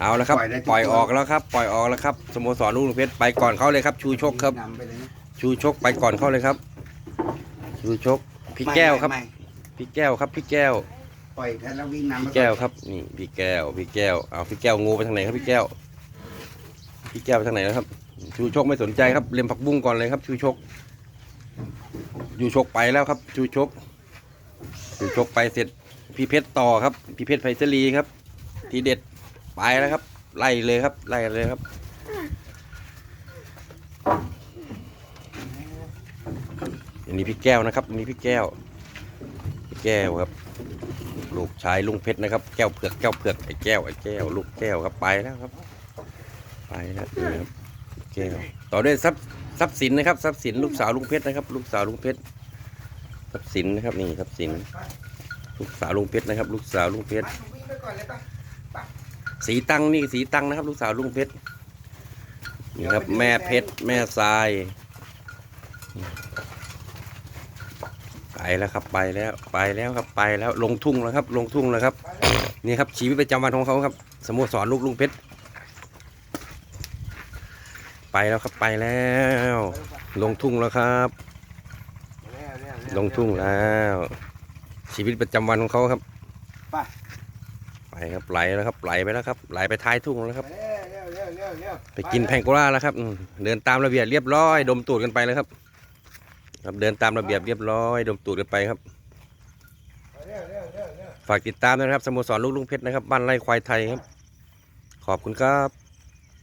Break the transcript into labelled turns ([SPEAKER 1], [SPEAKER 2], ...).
[SPEAKER 1] เอาแล้วครับ
[SPEAKER 2] ปล่อยได้ทุก
[SPEAKER 1] ปล่อย
[SPEAKER 2] ตัว
[SPEAKER 1] ออกแล้วครับ ปล่อยออกแล้วครับสโมสรลูกเพชรไปก่อนเขาเลยครับ ชูชกครับ
[SPEAKER 2] นำไปเลยนะ
[SPEAKER 1] ชูชกไปก่อนเขาเลยครับ ชูชกพี่แก้วครับ
[SPEAKER 2] ไม่ไม่
[SPEAKER 1] พี่แก้วครับพี่แก้ว
[SPEAKER 2] ปล่อยแล้ววิ่งนำ
[SPEAKER 1] พี่แก้วครับนี่พี่แก้วพี่แก้วเอาพี่แก้วงูไปทางไหนครับพี่แก้ว พี่แก้วไปทางไหนนะครับ ชูชกไม่สนใจครับเลียมผักบุ้งก่อนเลยครับ ชูชกชูชกไปแล้วครับ ชูชกชูชกไปเสร็จพี่เพชรต่อครับพี่เพชรไฟเสรีครับ ทีเด็ด ไปแล้วครับ ไล่เลยครับ ไล่เลยครับ อันนี้พี่แก้วนะครับ อันนี้พี่แก้ว พี่แก้วครับ ลูกชายลุงเพชรนะครับ แก้วเผือก แก้วเผือก ไอ้แก้ว ไอ้แก้ว ลูกแก้วครับ ไปแล้วครับ ไปแล้วนี่ครับ แก้ว ต่อด้วยทรัพย์ทรัพย์สินนะครับ ทรัพย์สิน ลูกสาวลุงเพชรนะครับ ลูกสาวลุงเพชร ทรัพย์สินนะครับ นี่ทรัพย์สิน ลูกสาวลุงเพชรนะครับ ลูกสาวลุงเพชร สีตังนี่สีตังนะครับ ลูกสาวลุงเพชรนี่ครับ แม่เพชรแม่ทรายไปแล้วครับไปแล้วไปแล้วครับไปแล้วลงทุ่งแล้วครับ ลงทุ่งแล้วครับ นี่ครับชีวิตประจำวันของเขาครับ สโมสรลูกลุงเพชรไปแล้วครับไปแล้ว ลงทุ่งแล้วครับ
[SPEAKER 2] เร็วเร็วเร็ว
[SPEAKER 1] ลงทุ่งแล้ว ชีวิตประจำวันของเขาครับ
[SPEAKER 2] ไป
[SPEAKER 1] ไปครับไหลแล้วครับไหลไปแล้วครับไหลไปท้ายทุ่งแล้วครับ
[SPEAKER 2] เร็วเร็วเร็วเร็วเร็ว
[SPEAKER 1] ไปกินแพงโกล่าแล้วครับอืมเดินตามระเบียบเรียบร้อย ดมตูดกันไปแล้วครับ ครับเดินตามระเบียบเรียบร้อย ดมตูดกันไปครับ
[SPEAKER 2] เร็วเร็วเร็วเร็ว
[SPEAKER 1] ฝากติดตามด้วยนะครับสโมสรลูกลุงเพชรนะครับบ้านไร่ควายไทยครับ ขอบคุณครับ